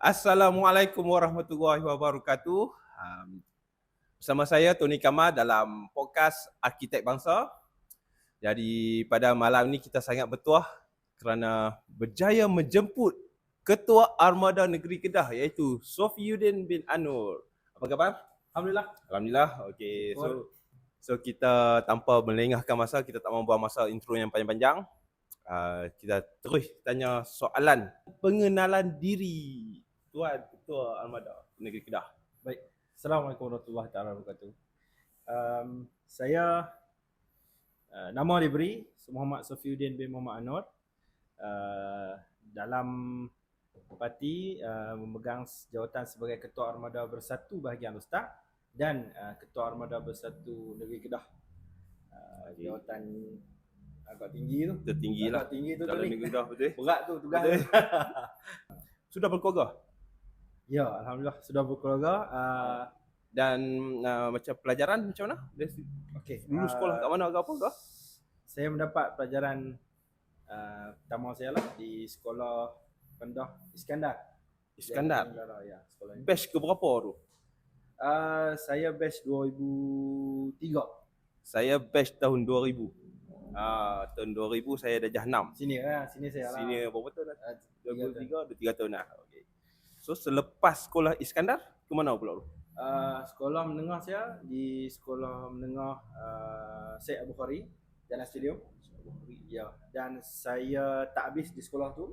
Assalamualaikum warahmatullahi wabarakatuh. Um, bersama saya Tony Kamal dalam podcast Arkitek Bangsa. Jadi pada malam ini kita sangat bertuah kerana berjaya menjemput Ketua Armada Negeri Kedah iaitu Sofiuddin bin Anur. Apa khabar? Alhamdulillah. Alhamdulillah. Okey. So so kita tanpa melengahkan masa, kita tak mahu buang masa intro yang panjang-panjang. Uh, kita terus tanya soalan pengenalan diri Tuan Ketua Armada Negeri Kedah. Baik. Assalamualaikum warahmatullahi taala wabarakatuh. Um, saya uh, nama diberi Muhammad Sofiuddin bin Muhammad Anwar. Uh, dalam parti uh, memegang jawatan sebagai Ketua Armada Bersatu Bahagian Ustaz dan uh, Ketua Armada Bersatu Negeri Kedah. Uh, jawatan agak tinggi tu. Tertinggi lah Agak tinggi tu dalam. Negeri Kedah betul. Berat tu tugas. Betul. Sudah berkeluarga ya, alhamdulillah sudah berkeluarga. Uh, dan uh, macam pelajaran macam mana? Okey. dulu uh, sekolah kat mana ke apa ke? saya mendapat pelajaran uh, pertama saya lah di sekolah rendah Iskandar. Iskandar. Iskandar ya, sekolah ini. Batch ke berapa tu? Uh, saya batch 2003. Saya batch tahun 2000. Ah, tahun 2000 saya dah 6. Sini lah, sini saya lah. Sini berapa tahun dah? Uh, tiga 2003 dah 3 tahun dah. So selepas sekolah Iskandar ke mana pula tu? Uh, sekolah menengah saya di sekolah menengah uh, Syed Abu Khari Jalan Stadium. Ya, dan saya tak habis di sekolah tu.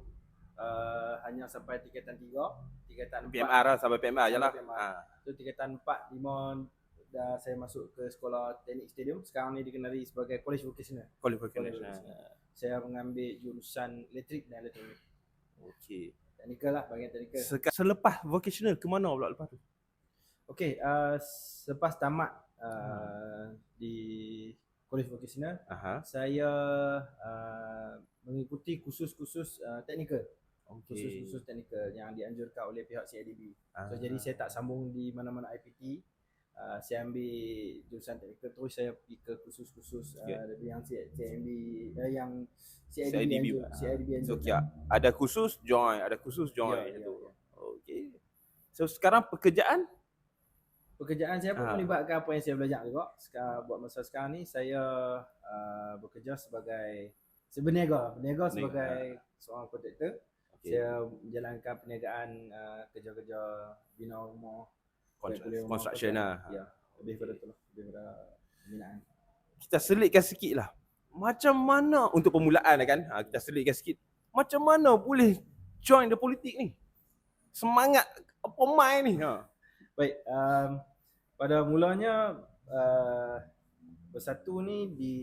Uh, hanya sampai tingkatan 3, tingkatan 4. PMR lah sampai PMR je lah. PMR. Ha. Tu tingkatan 4, 5 dah saya masuk ke sekolah teknik stadium. Sekarang ni dikenali sebagai college vocational. Qualification. College vocational. Saya mengambil jurusan elektrik dan elektronik. Okey. Teknikal lah, bahagian teknikal. Seka- Selepas vocational ke mana pula lepas tu? Okey, uh, selepas tamat uh, di college vocational, Aha. saya uh, mengikuti kursus-kursus uh, teknikal. Kursus-kursus teknikal yang dianjurkan oleh pihak CIDB. Ah. So jadi saya tak sambung di mana-mana IPT. Uh, saya ambil jurusan teknikal terus saya pergi ke kursus-kursus uh, Okay. okay. yang CIDB uh, yang CIDB, CIDB, anjur, ah. CIDB So okay, ada khusus join, ada khusus join ya, gitu. ya. Okey. So sekarang pekerjaan Pekerjaan saya pun Ah. melibatkan apa yang saya belajar juga. Sekarang buat masa sekarang ni saya uh, bekerja sebagai seberniaga, berniaga sebagai seorang kontraktor. Okey. Saya menjalankan perniagaan uh, kerja-kerja bina rumah, construction lah. Ya, lebih pada tu lah, lebih pada pembinaan. Kita selitkan sikit lah. Macam mana untuk permulaan lah kan? Ha, kita selitkan sikit. Macam mana boleh join the politik ni? Semangat apa ni? Ha. Baik, um, pada mulanya uh, bersatu ni di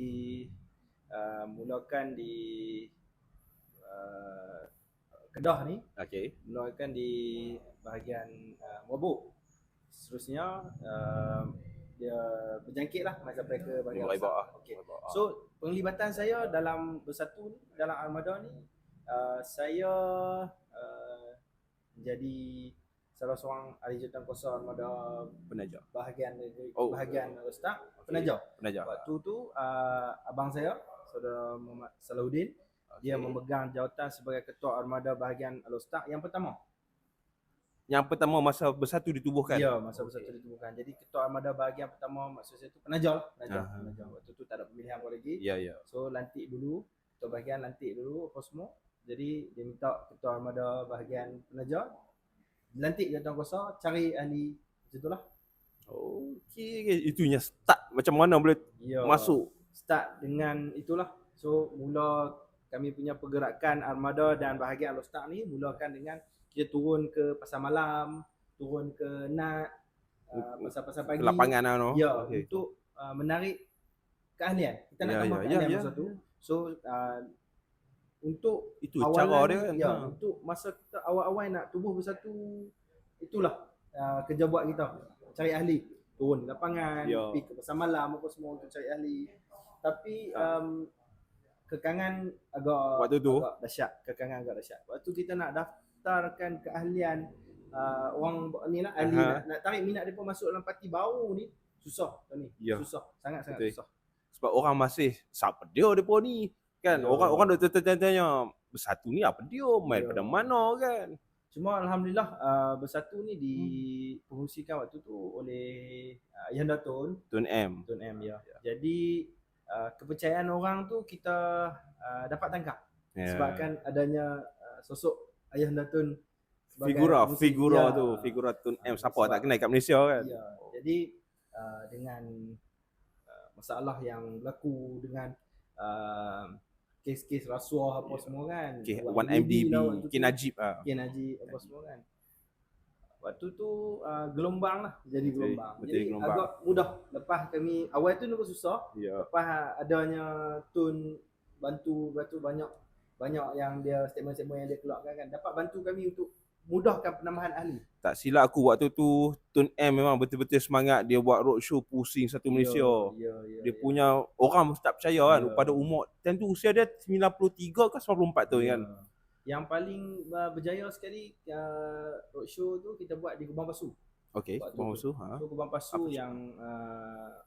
uh, mulakan di uh, Kedah ni Okey. mulakan di bahagian uh, Mabuk. Seterusnya uh, dia berjangkit lah sampai ke bahagian besar. Okey. Bawah. So penglibatan saya dalam bersatu ni, dalam armada ni uh, saya uh, menjadi salah seorang ahli jawatan kuasa armada penaja. bahagian Oh. bahagian ustaz Okey. penaja. Penaja. Waktu tu uh, abang saya saudara Muhammad Salahuddin dia Okey. memegang jawatan sebagai ketua armada bahagian al-ustaz yang pertama. Yang pertama masa bersatu ditubuhkan. Ya, masa bersatu ditubuhkan. Jadi ketua armada bahagian pertama maksud saya tu penaja lah, penaja, Aha. penaja. Waktu tu tak ada pemilihan apa lagi. Ya, ya. So lantik dulu, ketua bahagian lantik dulu apa semua. Jadi dia minta ketua armada bahagian penaja lantik jawatan kuasa, cari ahli macam itulah. Okey, itunya start macam mana boleh Ya. masuk. Start dengan itulah. So mula kami punya pergerakan armada dan bahagian al-ustaz ni mulakan dengan kita turun ke pasar malam, turun ke nat, uh, pasar-pasar pagi. Ke lapangan lah no. Ya, Okey. untuk uh, menarik keahlian. Kita nak Ya, tambah ya, ya, keahlian ya. masa tu. So uh, untuk Itu awalan cara dia kan. ya, Ha. untuk masa kita awal-awal nak tubuh bersatu itulah uh, kerja buat kita. Cari ahli, turun di lapangan, Ya. pergi ke pasar malam apa semua untuk cari ahli. Tapi Ha. um, kekangan agak Waktu tu? agak dahsyat, kekangan agak dahsyat. Waktu kita nak daftarkan keahlian uh, orang ni lah ahli Aha. nak, nak tarik minat depa masuk dalam parti baru ni susah Tony. Ya. Susah, sangat-sangat Betul. susah. Sebab orang masih siapa dia depa ni kan Ya. orang orang dah tanya-tanya bersatu ni apa dia main Ya. pada mana kan Cuma alhamdulillah uh, bersatu ni dipengusikan waktu tu oleh uh, Ayah Tun, Tun M. Tun M ya. Jadi uh, kepercayaan orang tu kita uh, dapat tangkap Ya. sebabkan adanya uh, sosok Ayah Tun sebagai figura pengusi. figura Ya. tu, figura Tun M siapa sebab- tak kenal kat Malaysia kan. Ya. Jadi uh, dengan uh, masalah yang berlaku dengan uh, kes-kes rasuah apa Ya. semua kan. Okay, Buat 1MDB, lah waktu K. Najib ah. Kian Haji apa semua kan. Waktu tu uh, gelombang lah jadi gelombang. betul, jadi gelombang. agak mudah lepas kami awal tu nampak susah. Ya. Lepas adanya tun bantu bantu banyak banyak yang dia statement-statement yang dia keluarkan kan dapat bantu kami untuk mudahkan penambahan ahli. Tak silap aku waktu tu Tun M memang betul-betul semangat dia buat roadshow pusing satu Malaysia. Ya, ya, Dia ya. punya orang mesti tak percaya kan Ya. pada umur time tu usia dia 93 ke 94 tahun Ya. kan. Yang paling uh, berjaya sekali uh, roadshow tu kita buat di Kubang Pasu. Okey, Waktu Bang tu. Musuh ha. So Kubang Pasu Apa tu? yang uh,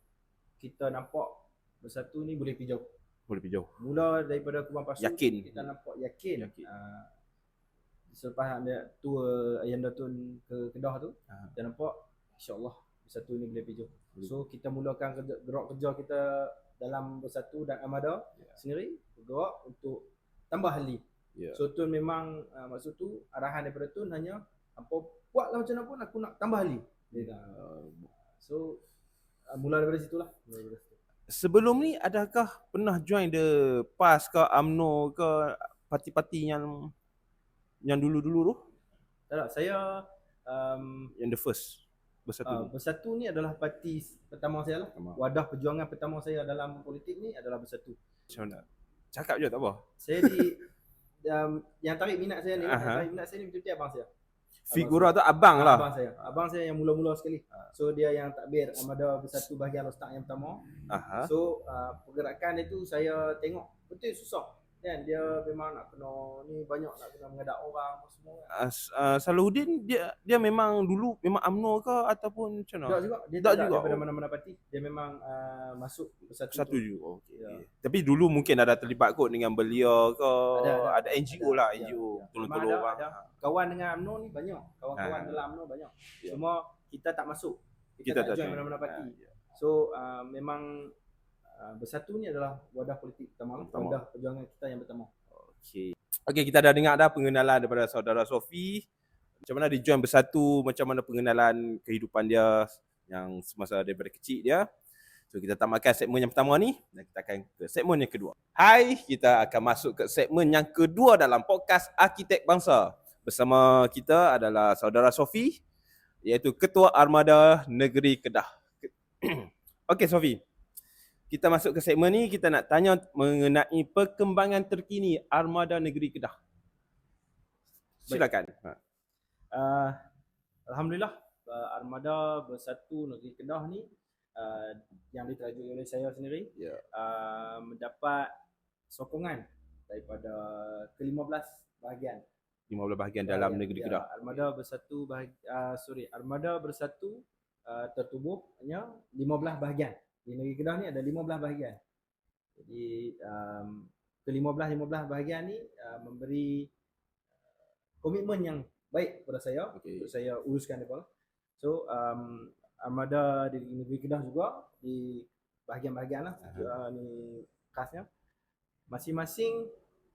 kita nampak bersatu ni boleh pergi jauh. Boleh pergi jauh. Mula daripada Kubang Pasu Yakin. kita nampak yakin. Yakin. Uh, selepas ada tour Ayanda Tun ke Kedah tu, Ha. kita nampak insya-Allah bersatu ni boleh pergi jauh. Boleh. So kita mulakan kerja, gerak kerja kita dalam bersatu dan Armada Ya. sendiri bergerak untuk tambah ahli. Ya. So Tun memang uh, maksud tu arahan daripada Tun hanya apa buatlah macam mana pun aku nak tambah ahli. Dia dah. So uh, mula daripada situlah. Mula daripada situ. Sebelum ni adakah pernah join the PAS ke UMNO ke parti-parti yang yang dulu-dulu tu? Tak tak, saya um, Yang the first bersatu uh. Bersatu ni adalah parti pertama saya lah. Pertama. Wadah perjuangan pertama saya dalam politik ni adalah Bersatu. Macam mana? Cakap je tak apa. Saya di um, yang tarik minat saya ni, yang Aha. tarik minat saya ni betul-betul abang saya. Figura tu abang lah. Abang saya. Abang saya yang mula-mula sekali. Ah. So dia yang takbir Armada Bersatu bahagian Rostak yang pertama. Aha. So uh, pergerakan itu saya tengok betul susah. Kan dia memang nak kena ni banyak nak kena mengadak orang apa semua kan. Uh, uh, Salahuddin dia dia memang dulu memang UMNO ke ataupun macam mana? Tak juga dia Tak tak, juga, daripada mana-mana parti. Dia memang uh, masuk. Satu tu. juga. Okey. Ya. Tapi dulu mungkin ada terlibat kot dengan belia ke Ada, ada, ada. NGO Ada, lah, ya, NGO ya. tolong-tolong ada, orang. ada. Kawan dengan UMNO ni banyak. Kawan-kawan Ah. dalam UMNO banyak. Ya. Cuma kita tak masuk. Kita Kita, tak tak join mana-mana parti. Ah, ya. So uh, memang uh, bersatu ni adalah wadah politik pertama, Pertama. wadah perjuangan kita yang pertama. Okey. Okey, kita dah dengar dah pengenalan daripada saudara Sofi. Macam mana dia join bersatu, macam mana pengenalan kehidupan dia yang semasa daripada kecil dia. So kita tamatkan segmen yang pertama ni dan kita akan ke segmen yang kedua. Hai, kita akan masuk ke segmen yang kedua dalam podcast Arkitek Bangsa. Bersama kita adalah saudara Sofi iaitu Ketua Armada Negeri Kedah. Okey Sofi. Kita masuk ke segmen ni kita nak tanya mengenai perkembangan terkini Armada Negeri Kedah. Silakan. Ha. Uh, Alhamdulillah uh, Armada Bersatu Negeri Kedah ni uh, yang diterajui oleh saya sendiri Ya. uh, mendapat sokongan daripada ke-15 bahagian 15 bahagian dalam Ya, negeri ya, Kedah. Armada Bersatu bahag, uh, sorry Armada Bersatu uh, tertubuhnya 15 bahagian. Di negeri Kedah ni ada 15 bahagian. Jadi um, ke-15 15 bahagian ni uh, memberi uh, komitmen yang baik kepada saya Okey. untuk saya uruskan depa. So um, Armada di negeri Kedah juga di bahagian-bahagian lah Aha. uh, ni khasnya. Masing-masing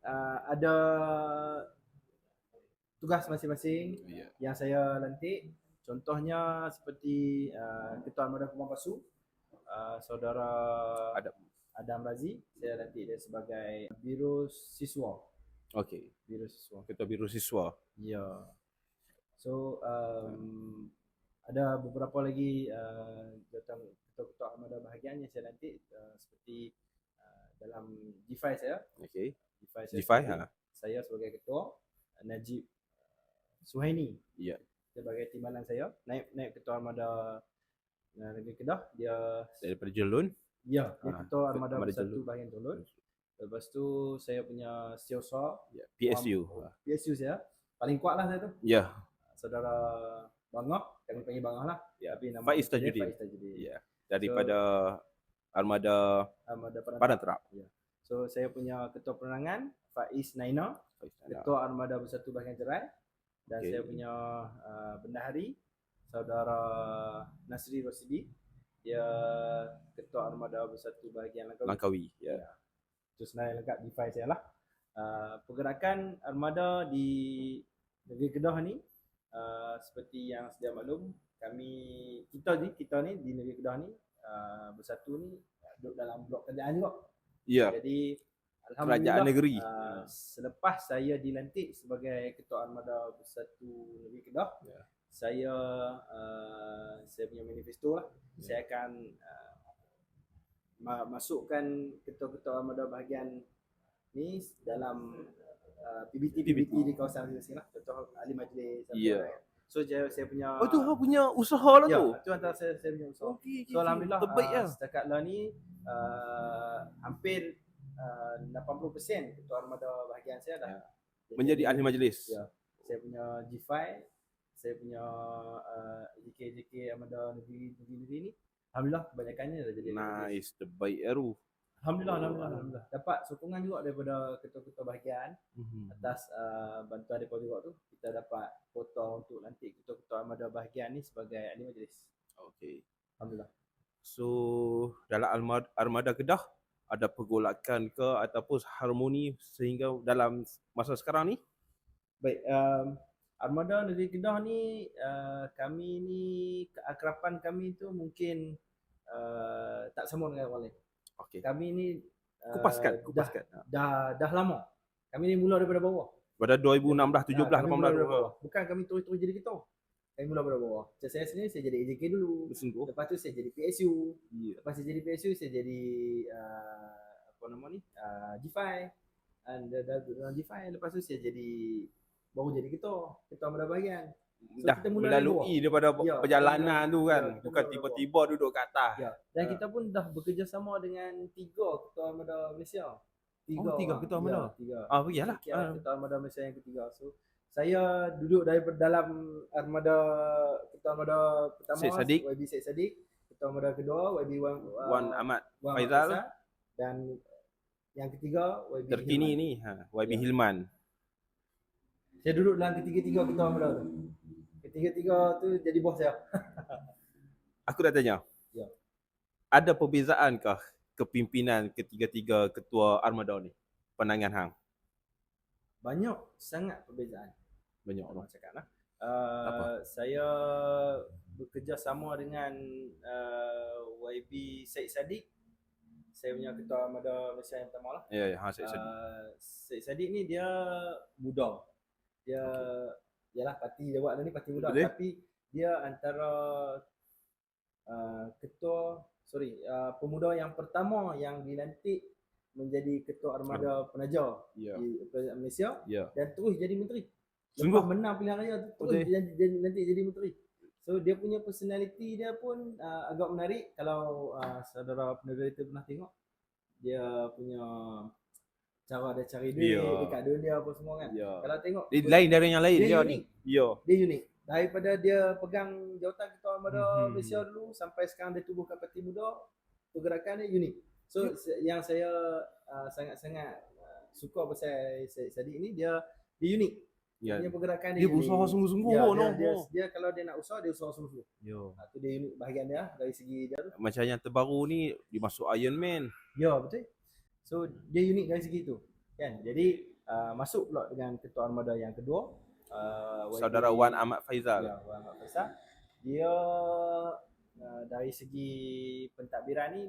uh, ada tugas masing-masing Ya. yang saya lantik. Contohnya seperti uh, Ketua Armada Kumang Pasu, uh, saudara Adam. Adam Razi, saya lantik dia sebagai Biro Siswa. Okey. Biro Siswa. Ketua Biro Siswa. Ya. So um, ada beberapa lagi uh, jawatan ketua-ketua Armada bahagian yang saya lantik uh, seperti uh, dalam G5 saya. Okey. G5 saya. G5 sebagai- ha. Saya sebagai ketua, Najib uh, Suhaini Ya. sebagai timbalan saya naik naik ketua armada uh, negeri Kedah dia Daripada Jelun. ya dia Ah, ketua armada, Armada bersatu Jelun. bahagian Tolon lepas tu saya punya Siosa Ya. PSU. PSU saya paling kuat lah saya tu Ya. saudara Bangah kami panggil Bangah lah Ya. tapi nama Faiz Tajudin. Faiz Tajudin Ya. Daripada Armada armada Padang Padang Terap. so saya punya ketua penerangan Faiz Naina ketua armada bersatu bahagian Cerai dan Okey. saya punya uh, bendahari saudara Nasri Rosidi dia ketua armada bersatu bahagian Langkawi. Langkawi. Ya. Itu sebenarnya lengkap DeFi saya lah. Uh, pergerakan armada di negeri Kedah ni uh, seperti yang sedia maklum kami kita ni kita ni di negeri Kedah ni uh, bersatu ni uh, duduk dalam blok kerajaan juga. Ya. Jadi Kerajaan alhamdulillah negeri. uh, selepas saya dilantik sebagai ketua armada bersatu negeri Kedah Ya. Saya uh, saya punya manifesto lah Ya. saya akan uh, ma- masukkan ketua-ketua armada bahagian ni dalam uh, PBT PBT di kawasan masing-masing lah contoh ahli majlis apa Ya. kan. so saya, saya punya Oh tu kau punya usaha lah ya, tu. tu antara saya, saya punya usaha okey. So alhamdulillah terbaik uh, lah. setakat lah ni uh, hampir uh, 80% ketua armada bahagian saya dah Ya. Menjadi ahli majlis. Ya. Saya punya G5, saya punya uh, JK-JK armada negeri-negeri ni alhamdulillah kebanyakannya dah jadi. Nice, terbaik Aru. Alhamdulillah, Oh, alhamdulillah, alhamdulillah. Dapat sokongan juga daripada ketua-ketua bahagian atas uh, bantuan mereka juga tu kita dapat kota untuk lantik ketua-ketua armada bahagian ni sebagai ahli majlis. Okey. Alhamdulillah. So dalam armada, armada Kedah ada pergolakan ke ataupun harmoni sehingga dalam masa sekarang ni? Baik, um, armada negeri Kedah ni uh, kami ni keakrapan kami tu mungkin uh, tak sama dengan orang lain. Okey. Kami ni uh, Kupaskan, dah, kupaskan. Ha. dah dah lama. Kami ni mula daripada bawah. Pada 2016, 17, Ah, kami mula 18 daripada tu. bawah. Bukan kami terus-terus jadi ketua. Kami mula daripada bawah. Macam saya sendiri saya jadi AJK dulu. Sungguh. Lepas tu saya jadi PSU. Ya. Lepas saya jadi PSU saya jadi uh, apa nama ni? Uh, G5. And dah dah dalam G5 lepas tu saya jadi baru jadi ketua, ketua armada bahagian. So, Dah kita mula melalui daripada Ya, perjalanan kita tu mula- kan. ya, kita Bukan mula tiba-tiba duduk kat atas. Ya. Dan Ah. kita pun dah bekerjasama dengan tiga ketua armada Malaysia. Tiga Oh, tiga ketua armada? Ya, tiga. Ah, iyalah. Kira Ah. ketua armada Malaysia yang ketiga. So saya duduk dari dalam armada ketua armada pertama Syed Saddiq. YB Syed Saddiq, ketua armada kedua YB Wan uh, Wan Ahmad Wan Faizal. dan yang ketiga YB terkini Hilman. ni ha, YB Ya. Hilman. Saya duduk dalam ketiga-tiga ketua armada tu. Ketiga-tiga tu jadi bos saya. Aku dah tanya. Ya. Ada perbezaankah kepimpinan ketiga-tiga ketua armada ni? Pandangan hang. Banyak sangat perbezaan. Banyak orang. cakap lah. Uh, Apa? Saya bekerja sama dengan uh, YB Syed Saddiq. Saya punya ketua armada Malaysia yang pertama lah. Ya, ya, ha saya sedih. Uh, Syed Saddiq ni dia muda. Dia yalah parti dia buat ni parti muda Betul. tapi dia antara uh, ketua sorry uh, pemuda yang pertama yang dilantik menjadi ketua armada penaja Ya. di Kerajaan Malaysia Ya. dan terus jadi menteri. Sungguh? Lepas menang pilihan raya tu terus Betul. jadi, jadi, nanti jadi menteri. So dia punya personality dia pun uh, agak menarik kalau uh, saudara pendengar kita pernah tengok dia punya cara dia cari duit Ya. dekat dunia apa semua kan. Ya. Kalau tengok Dia lain dari yang lain dia dia, unik. ni. Ya. Dia unik. Daripada dia pegang jawatan ketua armada Mhm. Malaysia dulu sampai sekarang dia tubuhkan parti muda, pergerakan dia unik. So se- yang saya uh, sangat-sangat uh, suka pasal Syed Saddiq ni dia dia unik. Ya. Dia pergerakan dia. Dia berusaha sungguh-sungguh Ya, oh, dia, no. dia, dia, kalau dia nak usaha dia usaha sungguh. Ya. Ha, tu dia unik bahagian dia lah, dari segi dia tu. Macam yang terbaru ni dimasuk Iron Man. Ya betul. So dia unik dari segi tu. Kan? Jadi uh, masuk pula dengan ketua armada yang kedua. Uh, YB Saudara Wan Ahmad Faizal. Ya, Wan Ahmad Faisal. Dia uh, dari segi pentadbiran ni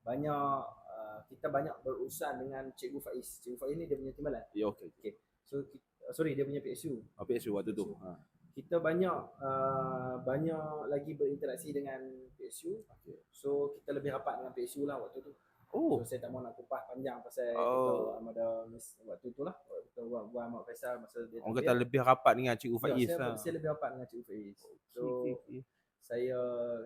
banyak uh, kita banyak berurusan dengan Cikgu Faiz. Cikgu Faiz ni dia punya timbalan. Ya okey. Okay. So kita, sorry dia punya PSU. Apa isu waktu tu? Ha. kita banyak uh, banyak lagi berinteraksi dengan PSU. So kita lebih rapat dengan PSU lah waktu tu. Oh. So saya tak mahu nak kupas panjang pasal Oh. kita Armada Mis- waktu tu lah. Wan Wan Ahmad Faisal masa dia Orang kata lebih rapat dengan Cikgu ya, Faiz saya, lah. saya lebih rapat dengan Cikgu Faiz. So Okey, okey. saya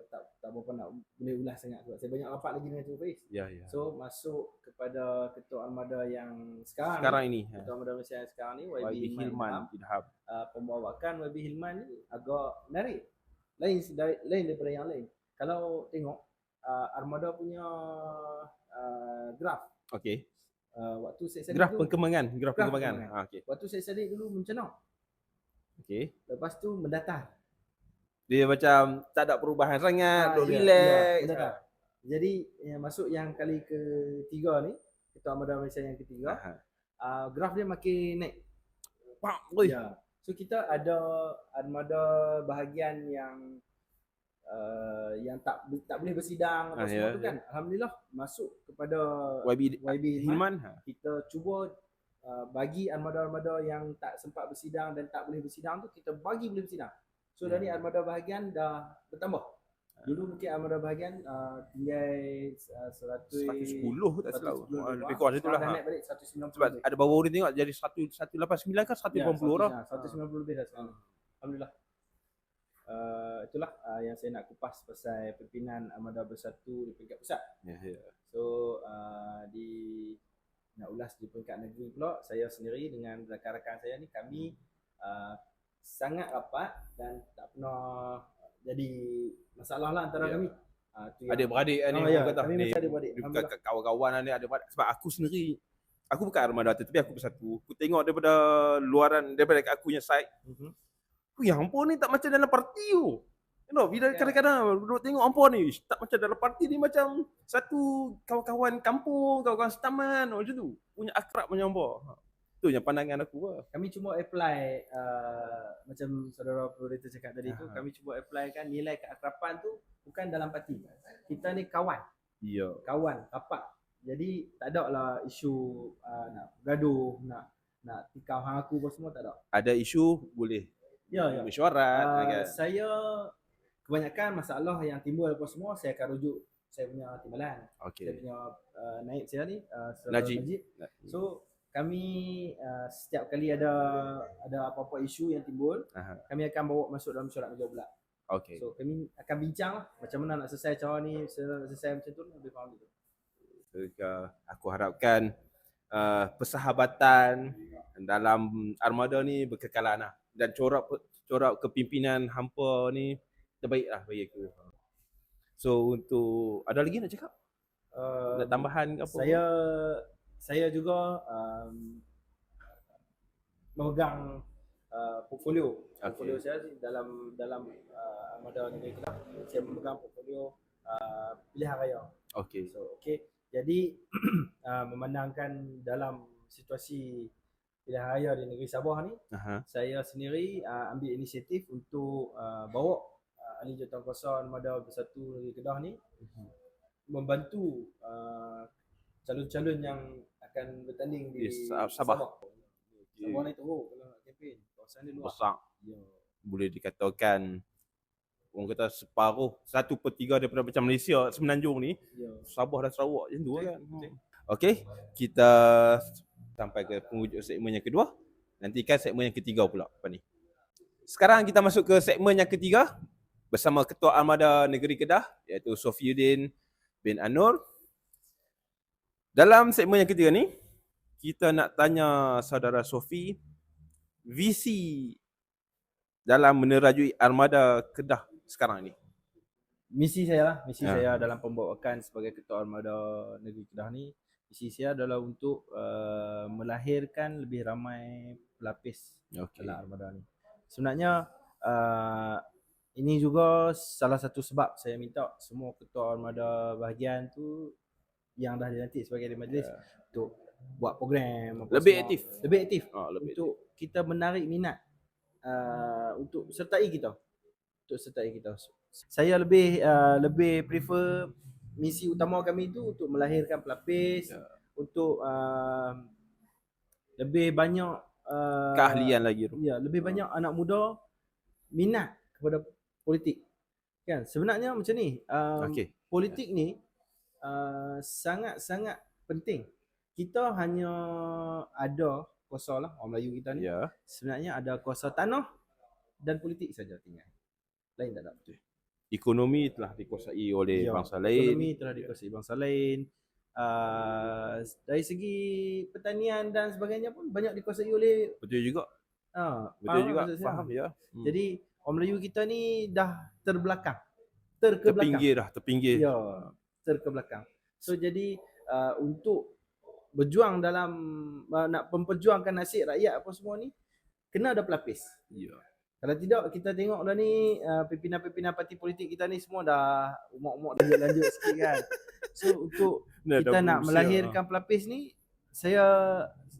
tak tak berapa nak boleh ulas sangat sebab saya banyak rapat lagi dengan Cikgu Faiz. Ya, ya. So masuk kepada ketua armada yang sekarang, Sekarang ni, ini, ha. ketua armada Malaysia yang sekarang ni YB, YB Hilman, Hilman Idham. uh, pembawakan YB Hilman ni agak menarik. Lain dari, lain daripada yang lain. Kalau tengok uh, Armada punya uh, graf Okey. uh, waktu saya Saddiq Graf dulu, perkembangan, graf Graf perkembangan. perkembangan. Ha okey. waktu saya Saddiq dulu mencenang. Okey. Lepas tu mendatar. Dia macam tak ada perubahan sangat, Ah, duk ya, relax. ya, mendatar. Jadi yang masuk yang kali ketiga ni, Ketua Armada Malaysia yang ketiga, Aha. uh, graf dia makin naik. Pak. Ya. So kita ada armada bahagian yang uh, yang tak tak boleh bersidang apa Ah, semua ya, tu kan. Alhamdulillah masuk kepada YB YB Hilman. Hilman. Ha. Kita cuba uh, bagi armada-armada yang tak sempat bersidang dan tak boleh bersidang tu kita bagi boleh bersidang. So dari Hmm. armada bahagian dah bertambah. Dulu mungkin armada bahagian uh, tinggal uh, 100 110 tak salah. 110 Ah, lebih kurang situ lah. Dah ha. naik balik 190 Sebab ada baru ni tengok jadi 1 189 kan 180 orang. Ya, 190 lebih dah sekarang. Alhamdulillah. Uh, itulah uh, yang saya nak kupas pasal pimpinan Armada Bersatu di peringkat pusat. Ya, ya. So uh, di nak ulas di peringkat negeri pula saya sendiri dengan rakan-rakan saya ni kami uh, sangat rapat dan tak pernah jadi masalah lah antara Ya. kami. Uh, tu yang- Adik-beradik kan ni Oh, orang ya, kata. kami Ni, masih bukan Alhamdulillah. kawan-kawan ni adik-beradik. Sebab aku sendiri aku bukan armada tu tapi aku bersatu. Aku tengok daripada luaran daripada aku punya side. Mhm. Aku yang hampa ni tak macam dalam parti tu. You know, bila Ya. kadang-kadang duduk tengok hampa ni tak macam dalam parti ni macam satu kawan-kawan kampung, kawan-kawan setaman macam tu. Punya akrab macam hampa. Ha. Tu yang pandangan aku lah. kami cuma apply uh, macam saudara moderator cakap tadi tu Aha. kami cuba apply kan nilai keakraban tu bukan dalam parti kita ni kawan Ya. kawan rapat jadi tak ada lah isu uh, nak gaduh nak nak tikau hang aku apa semua tak ada Ada isu boleh ya ya mesyuarat uh, kan. saya kebanyakan masalah yang timbul apa semua saya akan rujuk saya punya timbalan saya Okey. punya uh, naib saya ni uh, Najib. Najib So kami uh, setiap kali ada ada apa-apa isu yang timbul, Aha. kami akan bawa masuk dalam mesyuarat meja bulat. Okey. So kami akan bincang lah macam mana nak selesai cara ni, selesai macam tu lebih faham gitu. Uh, aku harapkan uh, persahabatan dalam armada ni berkekalan lah. Dan corak corak kepimpinan hampa ni terbaik lah bagi aku. So untuk ada lagi nak cakap? Uh, Nak tambahan ke apa? saya saya juga um, memegang uh, portfolio. Portfolio saya dalam dalam uh, Armada Negeri Kedah. Saya memegang portfolio uh, pilihan raya. Okey. So okay. Jadi uh, memandangkan dalam situasi pilihan raya di negeri Sabah ni, Aha. saya sendiri uh, ambil inisiatif untuk uh, bawa uh, ahli jawatankuasa Armada Bersatu Negeri Kedah ni membantu uh, calon-calon yang akan bertanding di Sa- Sabah. Sabah, Sabah ni teruk kalau nak kempen. Kawasan dia luas. Besar. Ya. Boleh dikatakan orang kata separuh, satu per tiga daripada macam Malaysia, semenanjung ni, Ya. Sabah dan Sarawak macam tu kan. Okey, kita sampai ke penghujung segmen yang kedua. Nantikan segmen yang ketiga pula lepas ni. Sekarang kita masuk ke segmen yang ketiga bersama Ketua Armada Negeri Kedah iaitu Sofiuddin bin Anur. Dalam segmen yang ketiga ni, kita nak tanya saudara Sofi visi dalam menerajui Armada Kedah sekarang ni. misi saya lah, misi Ya. saya dalam pembawakan sebagai ketua armada negeri Kedah ni, misi saya adalah untuk uh, melahirkan lebih ramai pelapis Okey. dalam armada ni. Sebenarnya uh, ini juga salah satu sebab saya minta semua ketua armada bahagian tu yang dah dilantik sebagai ahli majlis Ya. untuk buat program Lebih semua. aktif. lebih aktif Ah, lebih untuk kita menarik minat uh, untuk sertai kita untuk sertai kita saya lebih uh, lebih prefer misi utama kami itu untuk melahirkan pelapis Ya. untuk uh, lebih banyak uh, keahlian lagi tu. ya lebih banyak anak muda minat kepada politik kan sebenarnya macam ni um, Okey. politik ni uh, sangat-sangat penting kita hanya ada kuasa lah orang Melayu kita ni Ya. sebenarnya ada kuasa tanah dan politik saja tinggal. Lain tak ada. Ekonomi telah dikuasai oleh Ya, bangsa lain. Ekonomi telah dikuasai bangsa lain. Uh, dari segi pertanian dan sebagainya pun banyak dikuasai oleh Betul juga. uh, Betul juga. Faham ya. ya. Hmm. Jadi orang Melayu kita ni dah terbelakang. Terkebelakang. terpinggir dah, terpinggir. Ya, terkebelakang. So jadi uh, untuk berjuang dalam uh, nak memperjuangkan nasib rakyat apa semua ni kena ada pelapis. Ya. Kalau tidak kita tengok dah ni uh, pimpinan-pimpinan parti politik kita ni semua dah umur-umur lanjut-lanjut sikit kan. So untuk Dah- kita dah nak melahirkan pelapis ni saya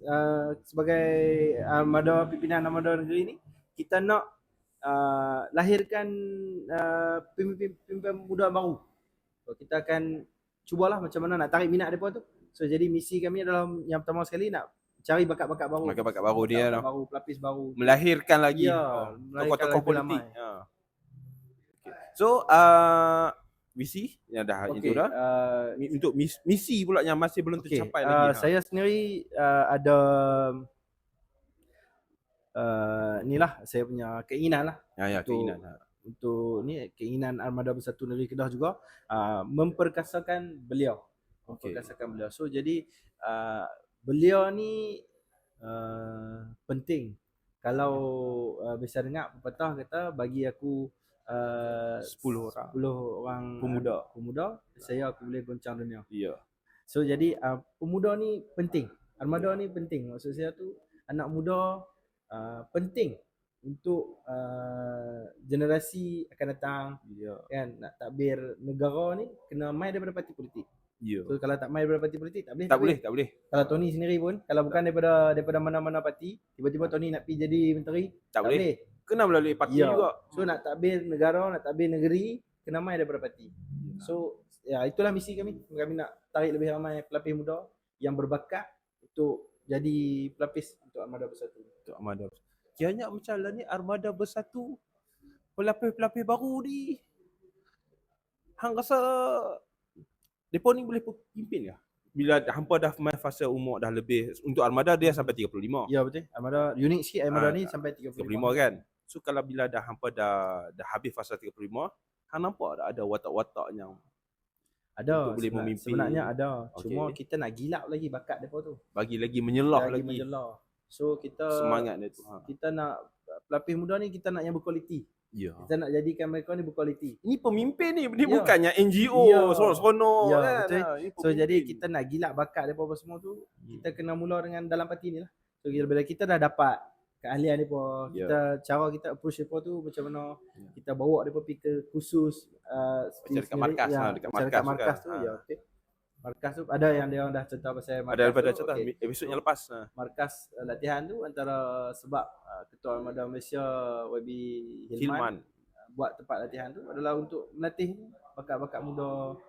uh, sebagai armada pimpinan armada negeri ni kita nak uh, lahirkan uh, pemimpin-pemimpin muda baru. So, kita akan cubalah macam mana nak tarik minat mereka tu. So jadi misi kami adalah yang pertama sekali nak cari bakat-bakat baru. Bakat-bakat baru dia Bakat tau. baru, pelapis baru. melahirkan lagi Ya, oh, melahirkan tokoh-tokoh lagi politik. Ha. Okay. So uh, visi yang dah Okey, itu dah. uh, Untuk mis- misi pula yang masih belum Okey, tercapai uh, lagi. ha. Saya sendiri uh, ada uh, ni lah saya punya keinginan lah Ya ya untuk- keinginan. Ha. untuk ni keinginan Armada Bersatu Negeri Kedah juga uh, memperkasakan beliau. Okey. Memperkasakan beliau. So jadi uh, beliau ni uh, penting. Kalau uh, bisa dengar pepatah kata bagi aku uh, 10 orang. 10 orang Pemuda. uh, pemuda saya aku boleh goncang dunia. Ya. So jadi uh, pemuda ni penting. Armada ni penting. Maksud saya tu anak muda uh, penting untuk uh, generasi akan datang Ya. kan nak takbir negara ni kena mai daripada parti politik. Ya. So kalau tak mai daripada parti politik tak boleh. Tak boleh, tak boleh. Kalau Tony sendiri pun kalau bukan daripada daripada mana-mana parti, tiba-tiba Tony nak pergi jadi menteri, Tak boleh. boleh. Kena melalui parti Ya. juga. So nak takbir negara, nak takbir negeri kena mai daripada parti. So ya itulah misi kami. Kami nak tarik lebih ramai pelapis muda yang berbakat untuk jadi pelapis untuk Armada Bersatu. Untuk Armada. Kiranya macam lah ni Armada Bersatu pelapis-pelapis baru ni. Hang rasa depa ni boleh pimpin ke? Bila hampa dah main fasa umur dah lebih untuk Armada dia sampai 35. Ya betul. Armada unik sikit Armada Ah, ni sampai 35. 35 kan. So kalau bila dah hampa dah dah habis fasa 35, hang nampak tak ada watak-watak yang Ada boleh memimpin. Sebenarnya ada. Okey. Cuma kita nak gilap lagi bakat depa tu. bagi lagi menyelah lagi, lagi, menjelar. So kita semangat dia tu. Ha. kita nak pelapis muda ni kita nak yang berkualiti. Ya. Kita nak jadikan mereka ni berkualiti. Ini pemimpin ni, dia Ya. bukannya NGO Ya. seronok-seronok Ya, kan. betul. Ini So jadi kita nak gilap bakat depa apa semua tu, Hmm. kita kena mula dengan dalam parti ni lah. So bila bila kita dah dapat keahlian depa, Ya. kita cara kita approach depa tu macam mana Ya. kita bawa depa pergi ke khusus uh, Macam dekat markas lah, dekat markas tu markas kan. tu Ha. ya okey. Markas tu ada yang dia orang dah cerita pasal markas ada daripada tu, cerita okey. episod yang lepas. Ha. markas uh, latihan tu antara sebab uh, Ketua Armada Malaysia YB Hilman, Hilman. uh, buat tempat latihan tu adalah untuk melatih bakat-bakat muda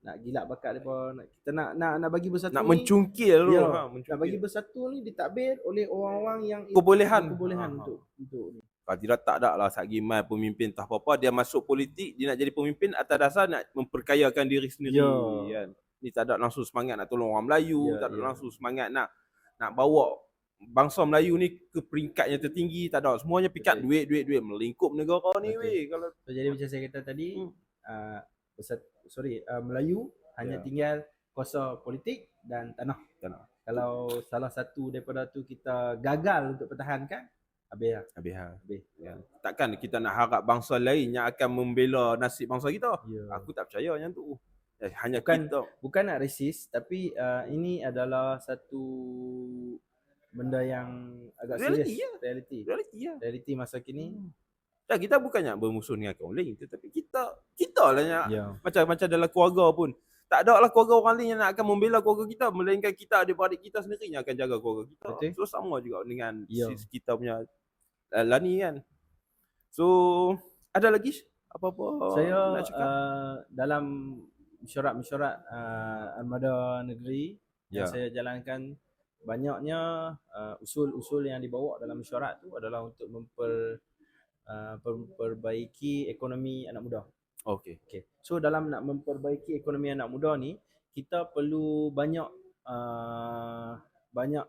nak gilap bakat depa nak kita nak nak nak bagi bersatu Nak ni mencungkil tu. Ya, Ha, nak mencungkil. bagi bersatu ni ditakbir oleh orang-orang yang Kebolehan. kebolehan Ha, ha. untuk untuk ni. Kalau tidak tak ada lah Sat Gimal pemimpin tak apa-apa dia masuk politik dia nak jadi pemimpin atas dasar nak memperkayakan diri sendiri Ya. kan. Ni tak ada langsung semangat nak tolong orang Melayu, Ya, tak ada ya. langsung semangat nak nak bawa bangsa Melayu ni ke peringkat yang tertinggi tak ada semuanya pikat Betul. duit duit duit melingkup negara ni Betul. weh kalau So, jadi macam saya kata tadi Hmm. uh, sorry uh, Melayu hanya Ya. tinggal kuasa politik dan tanah. Tanah. Kalau salah satu daripada tu kita gagal untuk pertahankan habis lah. habis ha. Habis. Ya. Takkan kita nak harap bangsa lain yang akan membela nasib bangsa kita. Ya. Aku tak percaya yang tu. Eh, hanya Bukan- kita bukan nak resis tapi uh, ini adalah satu benda yang agak Reality, serius reality realiti ya. reality masa kini Dan kita bukannya bermusuh dengan orang lain tetapi kita kita lah yang ya macam macam dalam keluarga pun tak ada lah keluarga orang lain yang nak akan membela keluarga kita melainkan kita adik-beradik kita sendiri yang akan jaga keluarga kita. Betul. So sama juga dengan Ya. sis kita punya lani kan. So ada lagi apa-apa saya nak cakap? uh, dalam mesyuarat-mesyuarat uh, armada negeri yang Ya. saya jalankan banyaknya uh, usul-usul yang dibawa dalam mesyuarat tu adalah untuk memper uh, memperbaiki ekonomi anak muda. Okey. Okay. So dalam nak memperbaiki ekonomi anak muda ni, kita perlu banyak uh, banyak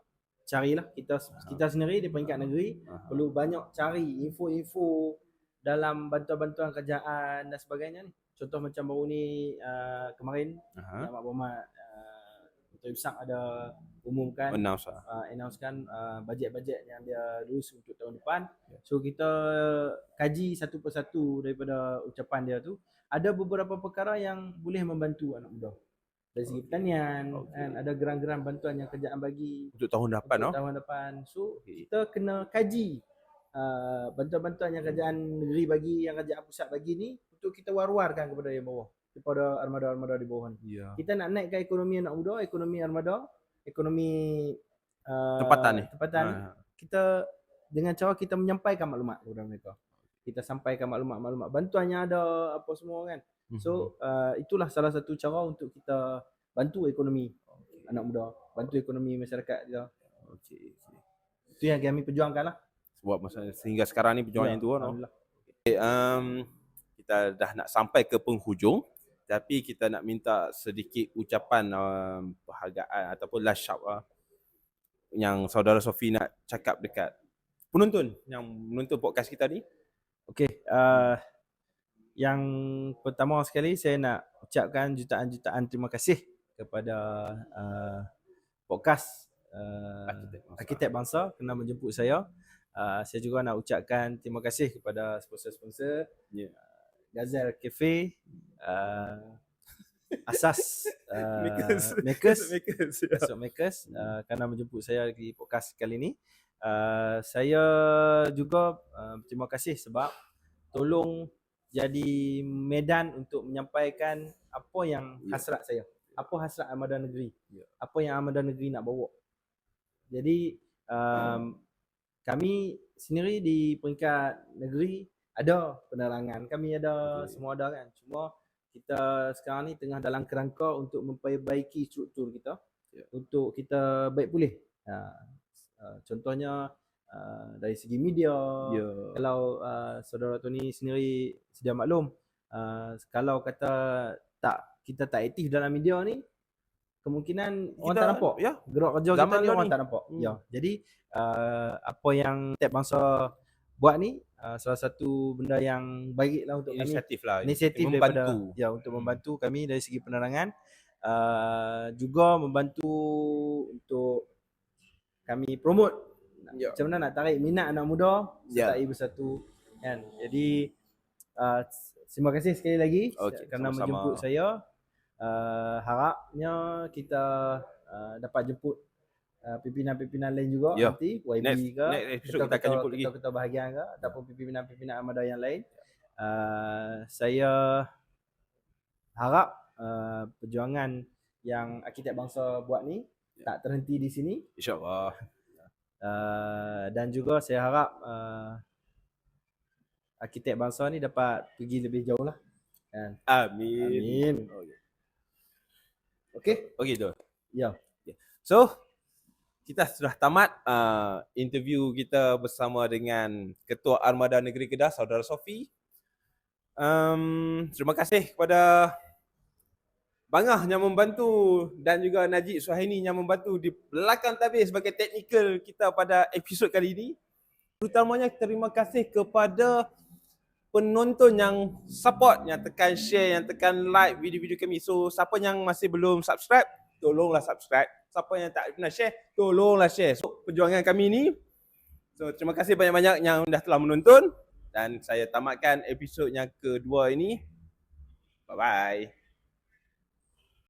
carilah kita kita sendiri di peringkat negeri perlu banyak cari info-info dalam bantuan-bantuan kerajaan dan sebagainya ni. Contoh macam baru ni uh, kemarin Aha. Yang Mak uh, Dr. Imsak ada umumkan Announce lah. uh, announcekan uh, bajet-bajet yang dia lulus untuk tahun depan. Ya. So kita kaji satu persatu daripada ucapan dia tu. Ada beberapa perkara yang boleh membantu anak muda. Dari segi pertanian, Okey. kan, ada geran-geran bantuan yang kerajaan bagi Untuk tahun depan untuk no. tahun depan. So Okey. kita kena kaji uh, bantuan-bantuan yang kerajaan negeri bagi, yang kerajaan pusat bagi ni untuk kita war-warkan kepada yang bawah, kepada armada-armada di bawah ni. Ya. Kita nak naikkan ekonomi anak muda, ekonomi armada, ekonomi uh, Tempatan ni. Tempatan ni. Ha. Kita dengan cara kita menyampaikan maklumat kepada mereka. Kita sampaikan maklumat-maklumat bantuan yang ada apa semua kan. Mhm. So uh, itulah salah satu cara untuk kita bantu ekonomi anak muda, bantu ekonomi masyarakat kita. Okey. okey. Itu yang kami perjuangkan lah. Sebab masa sehingga sekarang ni perjuangan Ya, yang no. Alhamdulillah. Okay, um, kita dah nak sampai ke penghujung tapi kita nak minta sedikit ucapan um, perhargaan ataupun last shout uh, yang saudara Sofi nak cakap dekat penonton yang menonton podcast kita ni. Okey, uh, yang pertama sekali saya nak ucapkan jutaan-jutaan terima kasih kepada uh, podcast uh, Arkitek Bangsa. Arkitek Bangsa kerana menjemput saya. Uh, saya juga nak ucapkan terima kasih kepada sponsor-sponsor Ya. uh, Gazelle Cafe, uh, Asas uh, Makers. Makers, Makers. Asok Makers uh, kerana menjemput saya di podcast kali ini. Uh, saya juga uh, terima kasih sebab tolong jadi medan untuk menyampaikan apa yang Ya. hasrat saya. Apa hasrat Armada Negeri. Ya. Apa yang Armada Negeri nak bawa. Jadi um, kami sendiri di peringkat negeri ada penerangan. Kami ada Okey. semua ada kan. Cuma kita sekarang ni tengah dalam kerangka untuk memperbaiki struktur kita Ya. untuk kita baik pulih. Ha, uh, contohnya uh, dari segi media, Ya. kalau uh, saudara Tony sendiri sedia maklum, uh, kalau kata tak kita tak aktif dalam media ni, kemungkinan orang tak nampak. Ya. Gerak kerja Zaman kita ni orang ni. tak nampak. Hmm. Ya. Jadi uh, apa yang Tek Bangsa buat ni uh, salah satu benda yang baiklah untuk kami Inisiatif lah. inisiatif daripada membantu. ya untuk membantu kami dari segi penerangan uh, juga membantu untuk kami promote Ya. macam mana nak tarik minat anak muda Ya. sertai bersatu kan jadi uh, terima kasih sekali lagi Okey, kerana sama-sama. menjemput saya uh, harapnya kita uh, dapat jemput uh, pimpinan-pimpinan lain juga Ya. nanti YB Next- ke next episode kita akan jemput lagi. ketua bahagian ke ataupun pimpinan-pimpinan armada yang lain uh, saya harap uh, perjuangan yang arkitek bangsa buat ni Ya. tak terhenti di sini InsyaAllah. Uh, dan juga saya harap uh, arkitek bangsa ni dapat pergi lebih jauh lah kan Amin. amin Okey. okey Okey tu. ya So, kita sudah tamat uh, interview kita bersama dengan Ketua Armada Negeri Kedah, Saudara Sofi. Um, terima kasih kepada Bangah yang membantu dan juga Najib Suhaini yang membantu di belakang tabir sebagai teknikal kita pada episod kali ini. Terutamanya terima kasih kepada penonton yang support, yang tekan share, yang tekan like video-video kami. So, siapa yang masih belum subscribe, tolonglah subscribe. Siapa yang tak pernah share, tolonglah share. So, perjuangan kami ni. So, terima kasih banyak-banyak yang dah telah menonton. Dan saya tamatkan episod yang kedua ini. Bye-bye.